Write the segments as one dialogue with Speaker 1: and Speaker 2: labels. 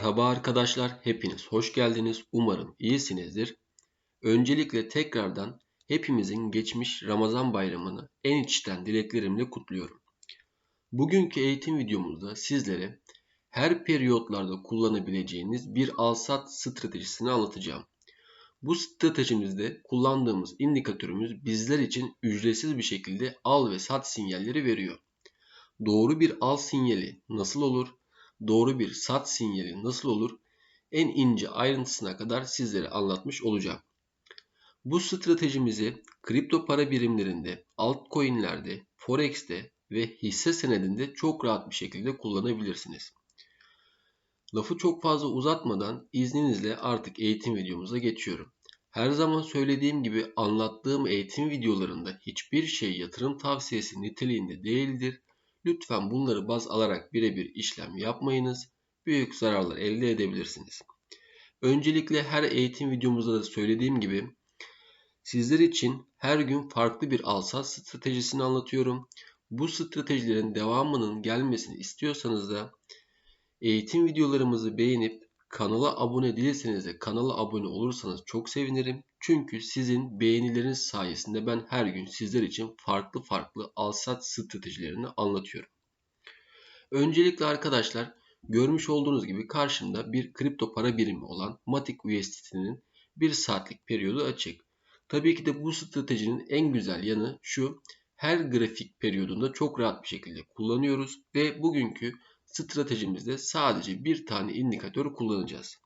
Speaker 1: Merhaba arkadaşlar, hepiniz hoş geldiniz. Umarım iyisinizdir. Öncelikle tekrardan hepimizin geçmiş Ramazan bayramını en içten dileklerimle kutluyorum. Bugünkü eğitim videomuzda sizlere her periyotlarda kullanabileceğiniz bir alsat stratejisini anlatacağım. Bu stratejimizde kullandığımız indikatörümüz bizler için ücretsiz bir şekilde al ve sat sinyalleri veriyor. Doğru bir al sinyali nasıl olur? Doğru bir sat sinyali nasıl olur en ince ayrıntısına kadar sizlere anlatmış olacağım. Bu stratejimizi kripto para birimlerinde, altcoin'lerde, forex'te ve hisse senedinde çok rahat bir şekilde kullanabilirsiniz. Lafı çok fazla uzatmadan izninizle artık eğitim videomuza geçiyorum. Her zaman söylediğim gibi anlattığım eğitim videolarında hiçbir şey yatırım tavsiyesi niteliğinde değildir Lütfen bunları baz alarak birebir işlem yapmayınız. Büyük zararlar elde edebilirsiniz. Öncelikle her eğitim videomuzda da söylediğim gibi sizler için her gün farklı bir alsat stratejisini anlatıyorum. Bu stratejilerin devamının gelmesini istiyorsanız da eğitim videolarımızı beğenip kanala abone değilseniz de kanala abone olursanız çok sevinirim. Çünkü sizin beğenileriniz sayesinde ben her gün sizler için farklı farklı alsat stratejilerini anlatıyorum. Öncelikle arkadaşlar görmüş olduğunuz gibi karşımda bir kripto para birimi olan Matic USDT'nin 1 saatlik periyodu açık. Tabii ki de bu stratejinin en güzel yanı şu. Her grafik periyodunda çok rahat bir şekilde kullanıyoruz ve bugünkü stratejimizde sadece bir tane indikatör kullanacağız.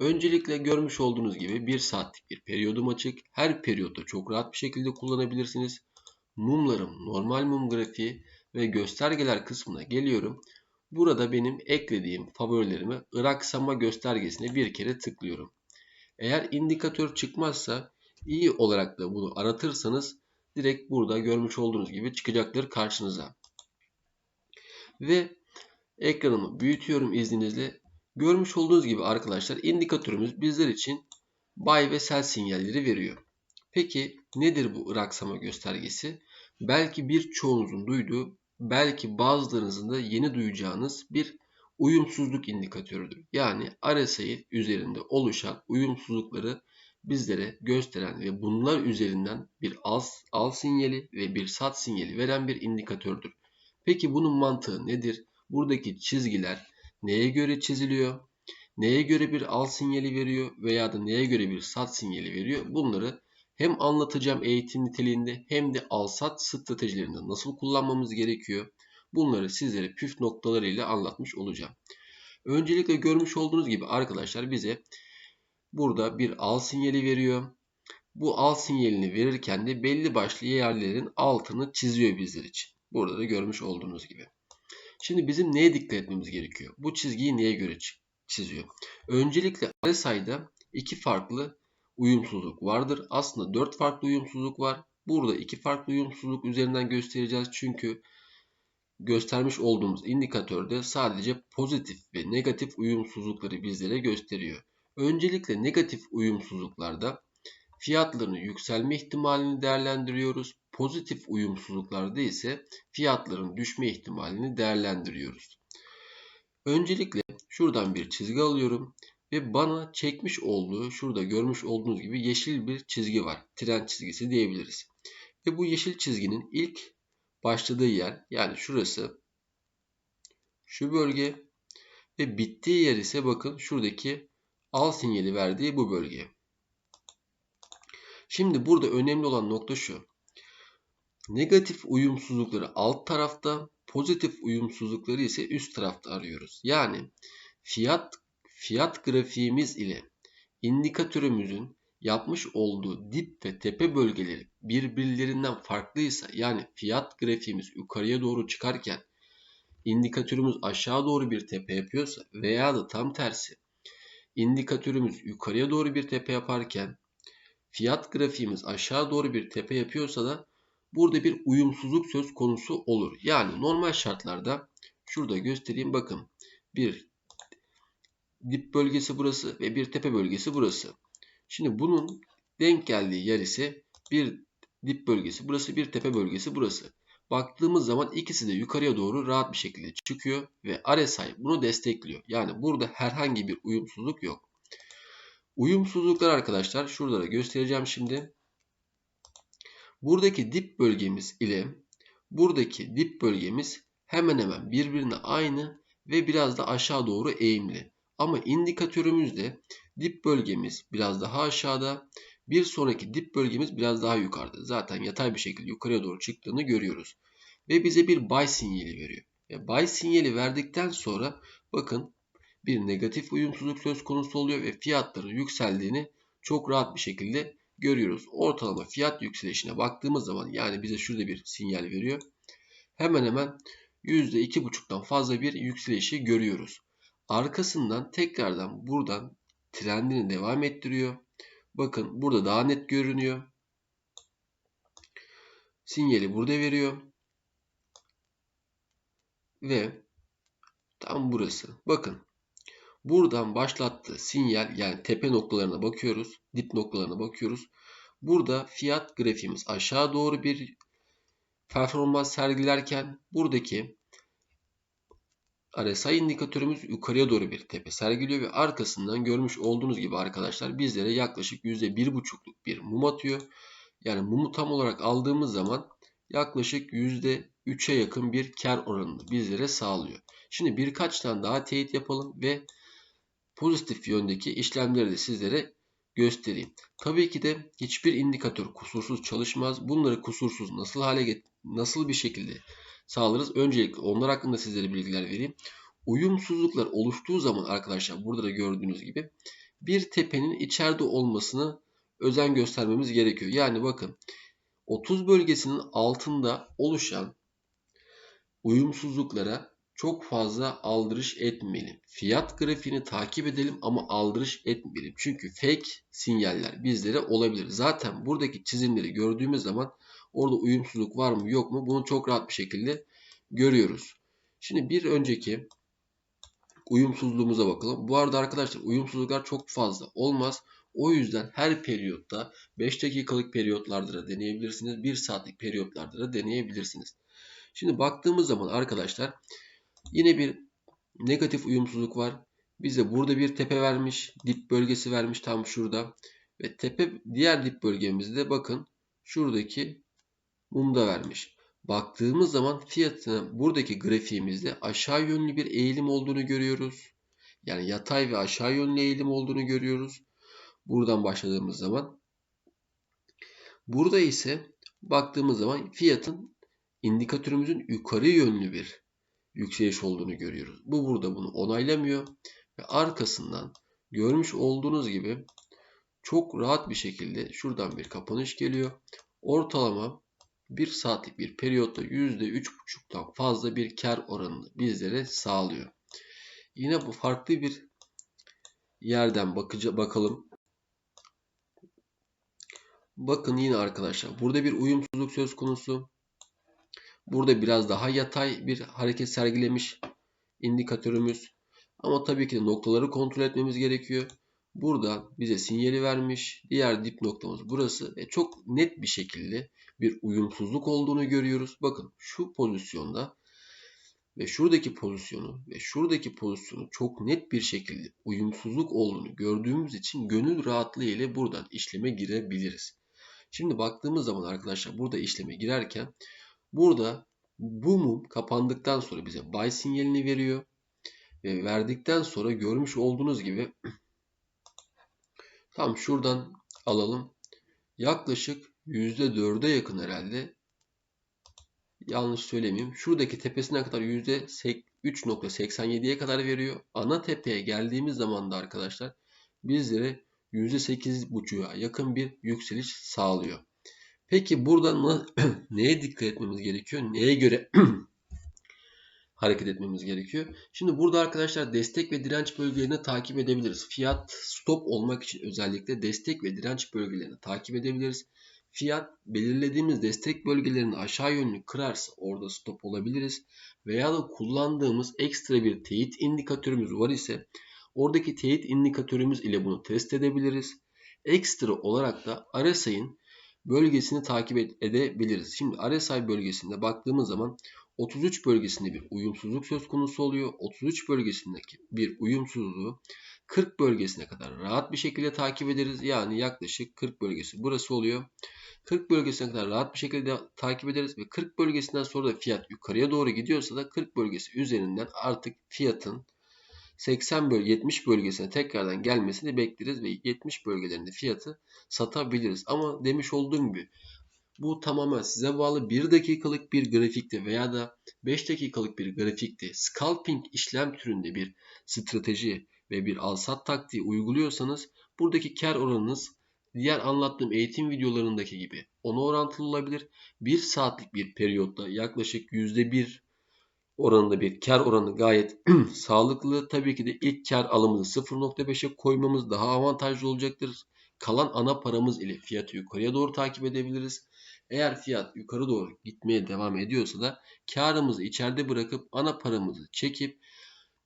Speaker 1: Öncelikle görmüş olduğunuz gibi 1 saatlik bir periyodum açık. Her periyotta çok rahat bir şekilde kullanabilirsiniz. Mumlarım normal mum grafiği ve göstergeler kısmına geliyorum. Burada benim eklediğim favorilerimi ıraksama göstergesine bir kere tıklıyorum. Eğer indikatör çıkmazsa iyi olarak da bunu aratırsanız direkt burada görmüş olduğunuz gibi çıkacaktır karşınıza. Ve ekranımı büyütüyorum izninizle. Görmüş olduğunuz gibi arkadaşlar indikatörümüz bizler için buy ve sell sinyalleri veriyor. Peki nedir bu ıraksama göstergesi? Belki birçoğunuzun duyduğu, belki bazılarınızın da yeni duyacağınız bir uyumsuzluk indikatörüdür. Yani RSI üzerinde oluşan uyumsuzlukları bizlere gösteren ve bunlar üzerinden bir al, al sinyali ve bir sat sinyali veren bir indikatördür. Peki bunun mantığı nedir? Buradaki çizgiler neye göre çiziliyor? Neye göre bir al sinyali veriyor veya da neye göre bir sat sinyali veriyor? Bunları hem anlatacağım eğitim niteliğinde hem de al sat stratejilerinde nasıl kullanmamız gerekiyor? Bunları sizlere püf noktalarıyla anlatmış olacağım. Öncelikle görmüş olduğunuz gibi arkadaşlar bize burada bir al sinyali veriyor. Bu al sinyalini verirken de belli başlı yerlerin altını çiziyor bizler için. Burada da görmüş olduğunuz gibi. Şimdi bizim neye dikkat etmemiz gerekiyor? Bu çizgiyi neye göre çiziyor? Öncelikle RSI'da iki farklı uyumsuzluk vardır. Aslında dört farklı uyumsuzluk var. Burada iki farklı uyumsuzluk üzerinden göstereceğiz. Çünkü göstermiş olduğumuz indikatörde sadece pozitif ve negatif uyumsuzlukları bizlere gösteriyor. Öncelikle negatif uyumsuzluklarda fiyatlarının yükselme ihtimalini değerlendiriyoruz. Pozitif uyumsuzluklarda ise fiyatların düşme ihtimalini değerlendiriyoruz. Öncelikle şuradan bir çizgi alıyorum ve bana çekmiş olduğu şurada görmüş olduğunuz gibi yeşil bir çizgi var. Trend çizgisi diyebiliriz. Ve bu yeşil çizginin ilk başladığı yer yani şurası şu bölge ve bittiği yer ise bakın şuradaki al sinyali verdiği bu bölge. Şimdi burada önemli olan nokta şu. Negatif uyumsuzlukları alt tarafta, pozitif uyumsuzlukları ise üst tarafta arıyoruz. Yani fiyat fiyat grafiğimiz ile indikatörümüzün yapmış olduğu dip ve tepe bölgeleri birbirlerinden farklıysa yani fiyat grafiğimiz yukarıya doğru çıkarken indikatörümüz aşağı doğru bir tepe yapıyorsa veya da tam tersi indikatörümüz yukarıya doğru bir tepe yaparken fiyat grafiğimiz aşağı doğru bir tepe yapıyorsa da burada bir uyumsuzluk söz konusu olur. Yani normal şartlarda şurada göstereyim bakın bir dip bölgesi burası ve bir tepe bölgesi burası. Şimdi bunun denk geldiği yer ise bir dip bölgesi burası bir tepe bölgesi burası. baktığımız zaman ikisi de yukarıya doğru rahat bir şekilde çıkıyor ve RSI bunu destekliyor. Yani burada herhangi bir uyumsuzluk yok. Uyumsuzluklar arkadaşlar şurada da göstereceğim şimdi. Buradaki dip bölgemiz ile buradaki dip bölgemiz hemen hemen birbirine aynı ve biraz da aşağı doğru eğimli. Ama indikatörümüzde dip bölgemiz biraz daha aşağıda, bir sonraki dip bölgemiz biraz daha yukarıda. Zaten yatay bir şekilde yukarıya doğru çıktığını görüyoruz. Ve bize bir buy sinyali veriyor. Ve buy sinyali verdikten sonra bakın bir negatif uyumsuzluk söz konusu oluyor ve fiyatların yükseldiğini çok rahat bir şekilde görüyoruz. Ortalama fiyat yükselişine baktığımız zaman yani bize şurada bir sinyal veriyor. Hemen hemen %2,5'tan fazla bir yükselişi görüyoruz. Arkasından tekrardan buradan trendini devam ettiriyor. Bakın burada daha net görünüyor. Sinyali burada veriyor. Ve tam burası. Bakın buradan başlattığı sinyal yani tepe noktalarına bakıyoruz. Dip noktalarına bakıyoruz. Burada fiyat grafiğimiz aşağı doğru bir performans sergilerken buradaki RSI indikatörümüz yukarıya doğru bir tepe sergiliyor ve arkasından görmüş olduğunuz gibi arkadaşlar bizlere yaklaşık %1,5'luk bir mum atıyor. Yani mumu tam olarak aldığımız zaman yaklaşık %3'e yakın bir kar oranını bizlere sağlıyor. Şimdi birkaç tane daha teyit yapalım ve pozitif yöndeki işlemleri de sizlere göstereyim. Tabii ki de hiçbir indikatör kusursuz çalışmaz. Bunları kusursuz nasıl hale nasıl bir şekilde sağlarız? Öncelikle onlar hakkında sizlere bilgiler vereyim. Uyumsuzluklar oluştuğu zaman arkadaşlar burada da gördüğünüz gibi bir tepenin içeride olmasını özen göstermemiz gerekiyor. Yani bakın 30 bölgesinin altında oluşan uyumsuzluklara çok fazla aldırış etmeyelim. Fiyat grafiğini takip edelim ama aldırış etmeyelim. Çünkü fake sinyaller bizlere olabilir. Zaten buradaki çizimleri gördüğümüz zaman orada uyumsuzluk var mı yok mu bunu çok rahat bir şekilde görüyoruz. Şimdi bir önceki uyumsuzluğumuza bakalım. Bu arada arkadaşlar uyumsuzluklar çok fazla olmaz. O yüzden her periyotta 5 dakikalık periyotlarda da deneyebilirsiniz. 1 saatlik periyotlarda da deneyebilirsiniz. Şimdi baktığımız zaman arkadaşlar Yine bir negatif uyumsuzluk var. Bize burada bir tepe vermiş. Dip bölgesi vermiş tam şurada. Ve tepe diğer dip bölgemizde bakın şuradaki mumda vermiş. Baktığımız zaman fiyatına buradaki grafiğimizde aşağı yönlü bir eğilim olduğunu görüyoruz. Yani yatay ve aşağı yönlü eğilim olduğunu görüyoruz. Buradan başladığımız zaman. Burada ise baktığımız zaman fiyatın indikatörümüzün yukarı yönlü bir yükseliş olduğunu görüyoruz. Bu burada bunu onaylamıyor ve arkasından görmüş olduğunuz gibi çok rahat bir şekilde şuradan bir kapanış geliyor. Ortalama 1 saatlik bir periyotta %3,5'tan fazla bir kar oranını bizlere sağlıyor. Yine bu farklı bir yerden bakıcı bakalım. Bakın yine arkadaşlar burada bir uyumsuzluk söz konusu. Burada biraz daha yatay bir hareket sergilemiş indikatörümüz. Ama tabii ki de noktaları kontrol etmemiz gerekiyor. Burada bize sinyali vermiş. Diğer dip noktamız burası. E çok net bir şekilde bir uyumsuzluk olduğunu görüyoruz. Bakın şu pozisyonda ve şuradaki pozisyonu ve şuradaki pozisyonu çok net bir şekilde uyumsuzluk olduğunu gördüğümüz için gönül rahatlığı ile buradan işleme girebiliriz. Şimdi baktığımız zaman arkadaşlar burada işleme girerken Burada bu mum kapandıktan sonra bize buy sinyalini veriyor. Ve verdikten sonra görmüş olduğunuz gibi tam şuradan alalım. Yaklaşık %4'e yakın herhalde. Yanlış söylemeyeyim. Şuradaki tepesine kadar %3.87'ye kadar veriyor. Ana tepeye geldiğimiz zaman da arkadaşlar bizlere %8.5'a yakın bir yükseliş sağlıyor. Peki burada neye dikkat etmemiz gerekiyor? Neye göre hareket etmemiz gerekiyor? Şimdi burada arkadaşlar destek ve direnç bölgelerini takip edebiliriz. Fiyat stop olmak için özellikle destek ve direnç bölgelerini takip edebiliriz. Fiyat belirlediğimiz destek bölgelerini aşağı yönlü kırarsa orada stop olabiliriz. Veya da kullandığımız ekstra bir teyit indikatörümüz var ise oradaki teyit indikatörümüz ile bunu test edebiliriz. Ekstra olarak da RSI'nin bölgesini takip ed- edebiliriz. Şimdi RSI bölgesinde baktığımız zaman 33 bölgesinde bir uyumsuzluk söz konusu oluyor. 33 bölgesindeki bir uyumsuzluğu 40 bölgesine kadar rahat bir şekilde takip ederiz. Yani yaklaşık 40 bölgesi burası oluyor. 40 bölgesine kadar rahat bir şekilde takip ederiz ve 40 bölgesinden sonra da fiyat yukarıya doğru gidiyorsa da 40 bölgesi üzerinden artık fiyatın 80 bölge 70 bölgesine tekrardan gelmesini bekleriz ve 70 bölgelerinde fiyatı satabiliriz. Ama demiş olduğum gibi bu tamamen size bağlı 1 dakikalık bir grafikte veya da 5 dakikalık bir grafikte scalping işlem türünde bir strateji ve bir alsat taktiği uyguluyorsanız buradaki kar oranınız diğer anlattığım eğitim videolarındaki gibi ona orantılı olabilir. 1 saatlik bir periyotta yaklaşık %1 oranında bir kar oranı gayet sağlıklı. Tabii ki de ilk kar alımımızı 0.5'e koymamız daha avantajlı olacaktır. Kalan ana paramız ile fiyatı yukarıya doğru takip edebiliriz. Eğer fiyat yukarı doğru gitmeye devam ediyorsa da karımızı içeride bırakıp ana paramızı çekip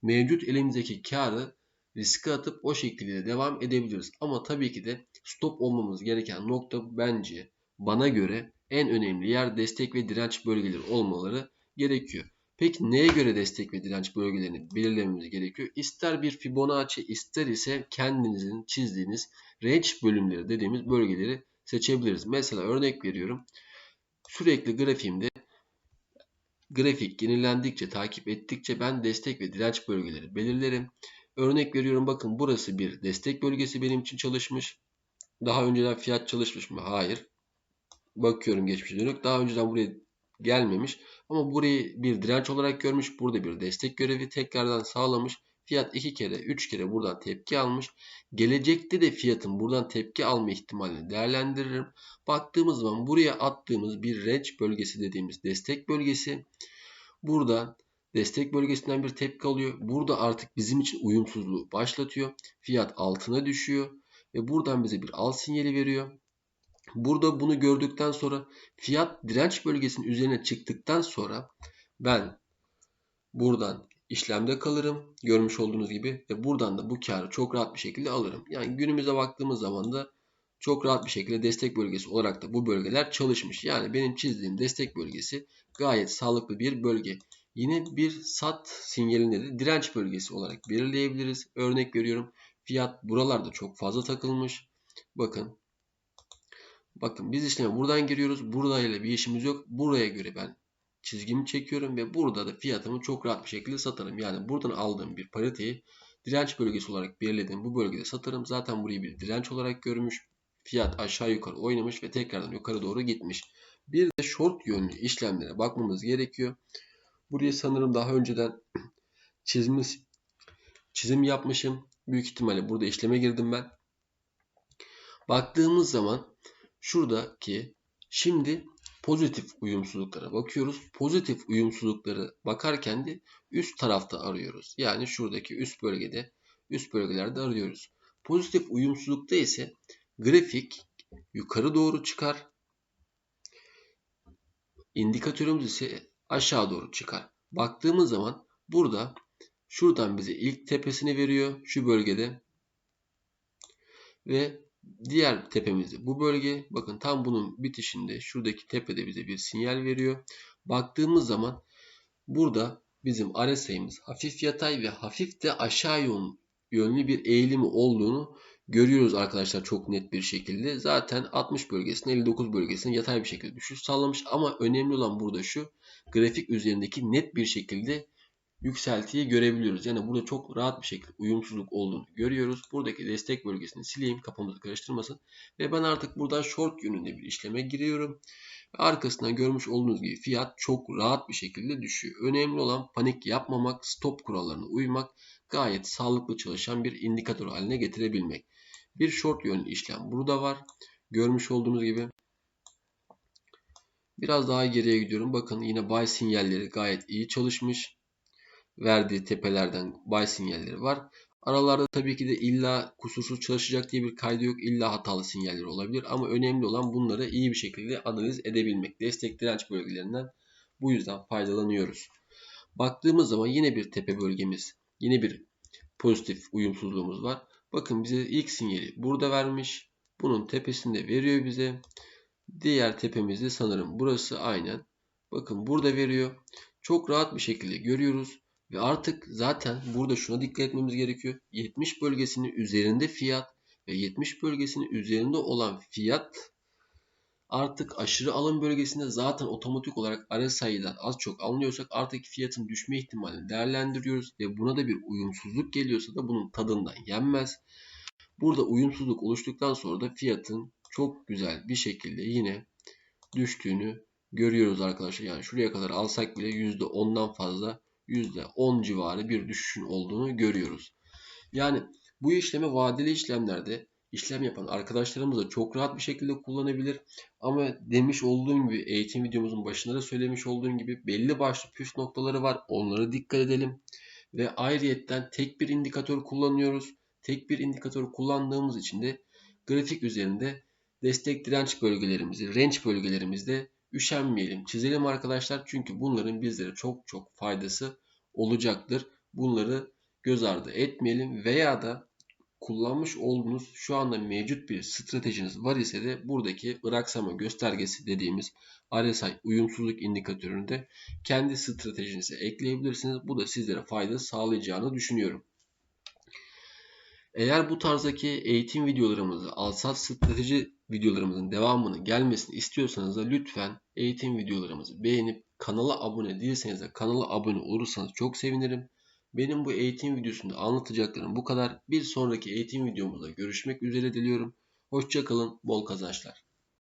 Speaker 1: mevcut elimizdeki karı riske atıp o şekilde devam edebiliriz. Ama tabii ki de stop olmamız gereken nokta bence bana göre en önemli yer destek ve direnç bölgeleri olmaları gerekiyor. Peki neye göre destek ve direnç bölgelerini belirlememiz gerekiyor? İster bir Fibonacci ister ise kendinizin çizdiğiniz range bölümleri dediğimiz bölgeleri seçebiliriz. Mesela örnek veriyorum. Sürekli grafiğimde grafik yenilendikçe, takip ettikçe ben destek ve direnç bölgeleri belirlerim. Örnek veriyorum bakın burası bir destek bölgesi benim için çalışmış. Daha önceden fiyat çalışmış mı? Hayır. Bakıyorum geçmişe dönük. Daha önceden buraya gelmemiş. Ama burayı bir direnç olarak görmüş. Burada bir destek görevi tekrardan sağlamış. Fiyat 2 kere 3 kere buradan tepki almış. Gelecekte de fiyatın buradan tepki alma ihtimalini değerlendiririm. Baktığımız zaman buraya attığımız bir range bölgesi dediğimiz destek bölgesi. Buradan destek bölgesinden bir tepki alıyor. Burada artık bizim için uyumsuzluğu başlatıyor. Fiyat altına düşüyor ve buradan bize bir al sinyali veriyor. Burada bunu gördükten sonra fiyat direnç bölgesinin üzerine çıktıktan sonra ben buradan işlemde kalırım. Görmüş olduğunuz gibi ve buradan da bu karı çok rahat bir şekilde alırım. Yani günümüze baktığımız zaman da çok rahat bir şekilde destek bölgesi olarak da bu bölgeler çalışmış. Yani benim çizdiğim destek bölgesi gayet sağlıklı bir bölge. Yine bir sat sinyalini de direnç bölgesi olarak belirleyebiliriz. Örnek veriyorum. Fiyat buralarda çok fazla takılmış. Bakın. Bakın biz işleme buradan giriyoruz. Burayla bir işimiz yok. Buraya göre ben çizgimi çekiyorum ve burada da fiyatımı çok rahat bir şekilde satarım. Yani buradan aldığım bir pariteyi direnç bölgesi olarak belirlediğim bu bölgede satarım. Zaten burayı bir direnç olarak görmüş. Fiyat aşağı yukarı oynamış ve tekrardan yukarı doğru gitmiş. Bir de short yönlü işlemlere bakmamız gerekiyor. Burayı sanırım daha önceden çizmiş, çizim yapmışım. Büyük ihtimalle burada işleme girdim ben. Baktığımız zaman şuradaki şimdi pozitif uyumsuzluklara bakıyoruz. Pozitif uyumsuzlukları bakarken de üst tarafta arıyoruz. Yani şuradaki üst bölgede, üst bölgelerde arıyoruz. Pozitif uyumsuzlukta ise grafik yukarı doğru çıkar. İndikatörümüz ise aşağı doğru çıkar. Baktığımız zaman burada şuradan bize ilk tepesini veriyor şu bölgede. Ve diğer tepemizde bu bölge. Bakın tam bunun bitişinde şuradaki tepede bize bir sinyal veriyor. Baktığımız zaman burada bizim RSI'miz hafif yatay ve hafif de aşağı yönlü bir eğilimi olduğunu görüyoruz arkadaşlar çok net bir şekilde. Zaten 60 bölgesinde 59 bölgesinde yatay bir şekilde düşüş sağlamış ama önemli olan burada şu grafik üzerindeki net bir şekilde yükseltiyi görebiliyoruz. Yani burada çok rahat bir şekilde uyumsuzluk olduğunu görüyoruz. Buradaki destek bölgesini sileyim kafamızı karıştırmasın. Ve ben artık buradan short yönünde bir işleme giriyorum. Arkasından görmüş olduğunuz gibi fiyat çok rahat bir şekilde düşüyor. Önemli olan panik yapmamak, stop kurallarına uymak, gayet sağlıklı çalışan bir indikatör haline getirebilmek. Bir short yönlü işlem burada var. Görmüş olduğunuz gibi. Biraz daha geriye gidiyorum. Bakın yine buy sinyalleri gayet iyi çalışmış. Verdiği tepelerden buy sinyalleri var. Aralarda tabii ki de illa kusursuz çalışacak diye bir kaydı yok. İlla hatalı sinyaller olabilir. Ama önemli olan bunları iyi bir şekilde analiz edebilmek. Destek direnç bölgelerinden bu yüzden faydalanıyoruz. Baktığımız zaman yine bir tepe bölgemiz. Yine bir pozitif uyumsuzluğumuz var. Bakın bize ilk sinyali burada vermiş. Bunun tepesinde veriyor bize. Diğer tepemizde sanırım burası aynen. Bakın burada veriyor. Çok rahat bir şekilde görüyoruz. Ve artık zaten burada şuna dikkat etmemiz gerekiyor. 70 bölgesinin üzerinde fiyat ve 70 bölgesinin üzerinde olan fiyat artık aşırı alım bölgesinde zaten otomatik olarak RSI'den az çok anlıyorsak artık fiyatın düşme ihtimalini değerlendiriyoruz ve buna da bir uyumsuzluk geliyorsa da bunun tadından yenmez. Burada uyumsuzluk oluştuktan sonra da fiyatın çok güzel bir şekilde yine düştüğünü görüyoruz arkadaşlar. Yani şuraya kadar alsak bile %10'dan fazla %10 civarı bir düşüşün olduğunu görüyoruz. Yani bu işlemi vadeli işlemlerde işlem yapan arkadaşlarımız da çok rahat bir şekilde kullanabilir. Ama demiş olduğum gibi eğitim videomuzun başında da söylemiş olduğum gibi belli başlı püf noktaları var. Onlara dikkat edelim. Ve ayrıyetten tek bir indikatör kullanıyoruz. Tek bir indikatör kullandığımız için de grafik üzerinde destek direnç bölgelerimizi, range bölgelerimizde üşenmeyelim, çizelim arkadaşlar. Çünkü bunların bizlere çok çok faydası olacaktır. Bunları göz ardı etmeyelim veya da kullanmış olduğunuz şu anda mevcut bir stratejiniz var ise de buradaki bıraksama göstergesi dediğimiz RSI uyumsuzluk indikatörünü de kendi stratejinize ekleyebilirsiniz. Bu da sizlere fayda sağlayacağını düşünüyorum. Eğer bu tarzdaki eğitim videolarımızı, alsat strateji videolarımızın devamını gelmesini istiyorsanız da lütfen eğitim videolarımızı beğenip kanala abone değilseniz de kanala abone olursanız çok sevinirim. Benim bu eğitim videosunda anlatacaklarım bu kadar. Bir sonraki eğitim videomuzda görüşmek üzere diliyorum. Hoşçakalın, bol kazançlar.